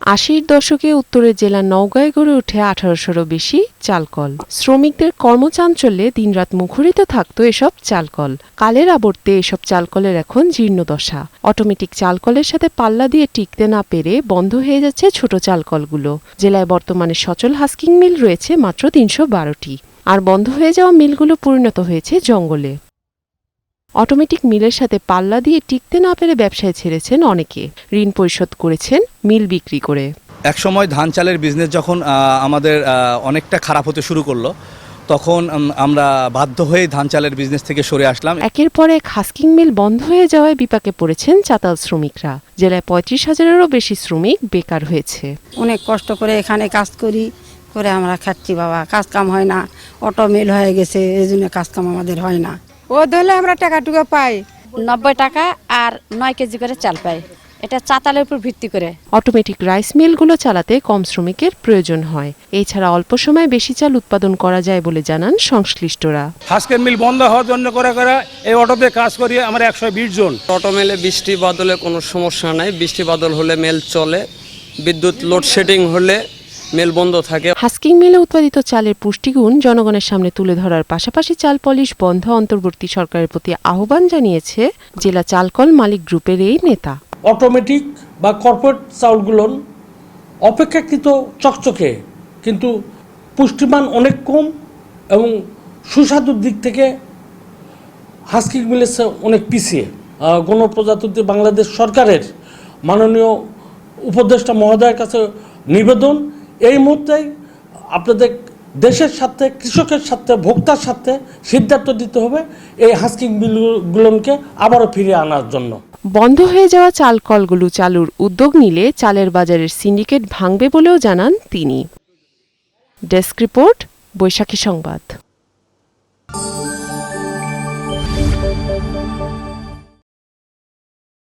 আশির দশকে উত্তরের জেলা নওগাঁয় গড়ে ওঠে আঠারোশোরও বেশি চালকল। শ্রমিকদের কর্মচাঞ্চল্যে দিনরাত মুখরিত থাকত এসব চালকল। কালের আবর্তে এসব চালকলের এখন জীর্ণদশা অটোমেটিক চালকলের সাথে পাল্লা দিয়ে টিকতে না পেরে বন্ধ হয়ে যাচ্ছে ছোট চালকলগুলো। জেলায় বর্তমানে সচল হাস্কিং মিল রয়েছে মাত্র তিনশো বারোটি। আর বন্ধ হয়ে যাওয়া মিলগুলো পরিণত হয়েছে জঙ্গলে। অটোমেটিক মিলের সাথে পাল্লা দিয়ে টিকতে না পেরে ব্যবসায় ছেড়েছেন অনেকে। ঋণ পরিশোধ করেছেন মিল বিক্রি করে। এক সময় ধান চালের বিজনেস যখন আমাদের অনেকটা খারাপ হতে শুরু করল তখন আমরা বাধ্য হয়ে ধান চালের বিজনেস থেকে সরে আসলাম। একের পর এক হাস্কিং মিল বন্ধ হয়ে যাওয়ায় বিপাকে পড়েছেন চাতাল শ্রমিকরা। জেলায় পঁয়ত্রিশ হাজারেরও বেশি শ্রমিক বেকার হয়েছে। অনেক কষ্ট করে এখানে কাজ করি করে আমরা খাচ্ছি বাবা কাজ কাম হয় না অটো মিল হয়ে গেছে এই জন্য কাজ কাম আমাদের হয় না। ও ধরলে আমরা টাকা টুকা পাই। নব্বই টাকা আর নয় কেজি করে চাল পাই। এটা চাতালের উপর ভিত্তি করে। অটোমেটিক রাইস মিলগুলো চালাতে কম শ্রমিকের প্রয়োজন হয়। এছাড়া অল্প সময়ে বেশি চাল উৎপাদন করা যায় বলে জানান সংশ্লিষ্টরা। হাঁসকের মিল বন্ধ হওয়ার জন্য করে করে এই অটোতে কাজ করি আমরা একশো বিশ জন। অটো মেলে বৃষ্টি বাদলে কোনো সমস্যা নাই। বৃষ্টি বাদল হলে মেল চলে। বিদ্যুৎ লোডশেডিং হলে মেল বন্ধ থাকে। হাস্কিং মিলে উৎপাদিত চালের পুষ্টিগুণ জনগণের সামনে তুলে ধরার পাশাপাশি চাল পলিশ বন্ধ অন্তর্বর্তী সরকারের প্রতি আহ্বান জানিয়েছে জেলা চালকল মালিক গ্রুপের এই নেতা। অটোমেটিক বা কর্পোরেট চাউলগুলো অপেক্ষাকৃত চকচকে কিন্তু পুষ্টিমান অনেক কম এবং সুস্বাদুর দিক থেকে হাস্কিং মিলেছে অনেক পিছিয়ে। গণপ্রজাতন্ত্রী বাংলাদেশ সরকারের মাননীয় উপদেষ্টা মহোদয়ের কাছে নিবেদন এই মুহূর্তেই আপনাদের দেশের সাথে কৃষকের সাথে ভোক্তার সাথে সিদ্ধান্ত দিতে হবে এই হাস্কিং মিলগুলোকে আবারও ফিরিয়ে আনার জন্য। বন্ধ হয়ে যাওয়া চাল কলগুলো চালুর উদ্যোগ নিলে চালের বাজারের সিন্ডিকেট ভাঙবে বলেও জানান তিনি। ডেস্ক রিপোর্ট, বৈশাখী সংবাদ।